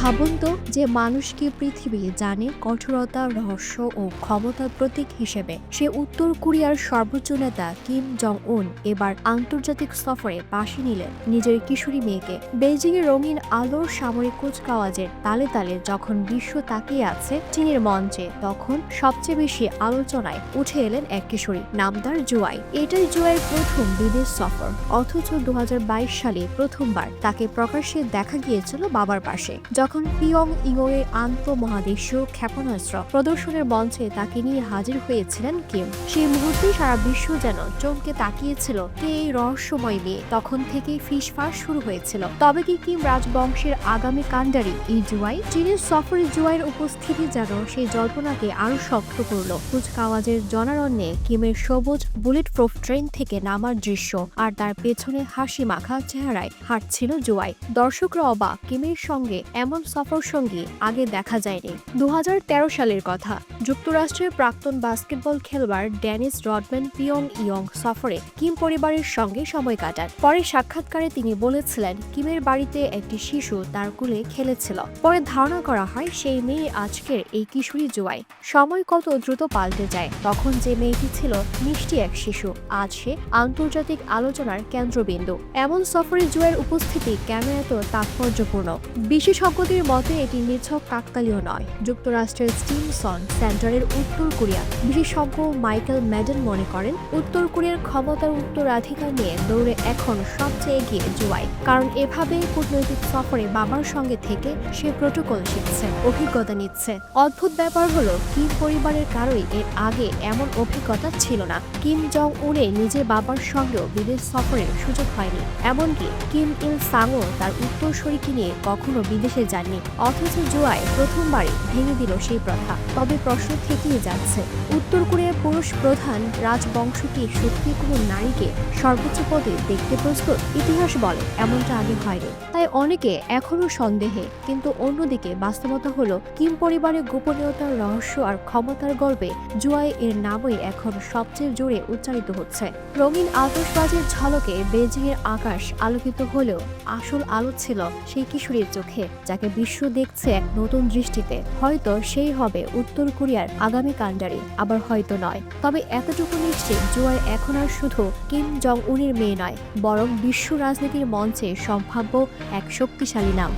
ভাবুন তো যে মানুষকে পৃথিবী জানে কঠোরতা, রহস্য ও ক্ষমতার প্রতীক হিসেবে। সে উত্তর কোরিয়ার সর্বোচ্চ নেতা কিম জং উন এবার আন্তর্জাতিক সফরে পাশে নিলেন নিজের কিশোরী মেয়েকে। বেজিং এর রঙিন আলোর সামরিক কুচকাওয়াজের তালে তালে যখন বিশ্ব তাকিয়ে আছে চীনের মঞ্চে, তখন সবচেয়ে বেশি আলোচনায় উঠে এলেন এক কিশোরী নামদার জুয়াই। এটাই জুয়াইয়ের প্রথম বিদেশ সফর। অথচ দু হাজার বাইশ সালে প্রথমবার তাকে প্রকাশ্যে দেখা গিয়েছিল বাবার পাশে। যখন পিয়ং ইংওয়ে আন্তঃমহাদেশীয় ক্ষেপণাস্ত্র প্রদর্শনের মঞ্চে তাকে নিয়ে হাজির হয়েছিলেন কিম। সেই মুহূর্তে সারা বিশ্ব যেন চমকে তাকিয়েছিল কে এই রহস্যময় মেয়ে তখন থেকেই ফিসফাস শুরু হয়েছিল। তবে কি কিম রাজবংশের আগামী কাণ্ডারি জুয়াই? চীনের সফরে জুয়াইয়ের উপস্থিতি যেন সেই জল্পনাকে আরও শক্ত করল। কুচকাওয়াজের জনারণ্যে কিমের সবুজ বুলেট প্রুফ ট্রেন থেকে নামার দৃশ্য আর তার পেছনে হাসি মাখা চেহারায় হাঁটছিল জুয়াই। দর্শকরা অবাক, কিমের সঙ্গে এমন সফর সঙ্গী আগে দেখা যায়নি। দু হাজার তেরো সালের কথা, যুক্তরাষ্ট্রের প্রাক্তন বাস্কেটবল খেলোয়াড় ড্যানিস রডম্যান পিয়ং ইয়ং সফরে কিম পরিবারের সঙ্গে সময় কাটান। পরে সাক্ষাৎকারে তিনি বলেছিলেন, কিমের বাড়িতে একটি শিশু তার কুলে খেলেছিল। পরে ধারণা করা হয়, সেই মেয়ে আজকের এই কিশোরী জুয়াই সময় কত দ্রুত পাল্টে যায়। তখন যে মেয়েটি ছিল মিষ্টি এক শিশু, আজ সে আন্তর্জাতিক আলোচনার কেন্দ্রবিন্দু। এমন সফরে জুয়ের উপস্থিতি কেন এত তাৎপর্যপূর্ণ? বিশেষজ্ঞদের মতে এটি নিছক কাকতালীয় নয়। যুক্তরাষ্ট্রের স্টিমসন সেন্টারের উত্তর কোরিয়া। বিশেষজ্ঞ মাইকেল ম্যাডেন মনে করেন, উত্তর কোরিয়ার ক্ষমতার উত্তরাধিকার নিয়ে দৌড়ে এখন সবচেয়ে এগিয়ে জুয়াই। কারণ এভাবে কূটনৈতিক সফরে বাবার সঙ্গে থেকে সে প্রোটোকল শিখছে, অভিজ্ঞতা নিচ্ছে। অদ্ভুত ব্যাপার হলো, কিম পরিবারের কারোই এর আগে এমন অভিজ্ঞতা ছিল না। কিম জং উনে নিজের বাবার সঙ্গেও বিদেশ সফরের সুযোগ হয়নি এমনকি কিম ইল সাংও তার উত্তরসূরিকে নিয়ে কখনো বিদেশে যাননি। অথচ জুয়ায় প্রথমবারই ভেঙে দিল সেই প্রথা। তবে প্রশ্ন থেকেই যাচ্ছে, উত্তর পুরুষ প্রধান রাজবংশটি সত্যি কোনো নারীকে সর্বোচ্চ পদে দেখতে প্রস্তুত ইতিহাস বলে, এমনটা আগে হয়নি। তাই অনেকে এখনও সন্দেহে, কিন্তু অন্যদিকে বাস্তবতা হলো, কিম পরিবারের গোপনীয়তার রহস্য আর ক্ষমতার গর্বে জুয়াই এর নামই এখন সবচেয়ে জোরে উচ্চারিত হচ্ছে। রঙিন আতশবাজির ঝলকে বেজিং এর আকাশ আলোকিত হলেও আসল আলো ছিল সেই কিশোরীর চোখে, যাকে বিশ্ব দেখছে এক নতুন দৃষ্টিতে। হয়তো সেই হবে উত্তর কোরিয়ার আগামী কাণ্ডারি, আবার হয়তো নয়। তবে এতটুকু নিশ্চিত জুয়ার এখন আর শুধু কিম জং উনের মেয়ে নয়, বরং বিশ্ব রাজনীতির মঞ্চে সম্ভাব্য এক শক্তিশালী নাম।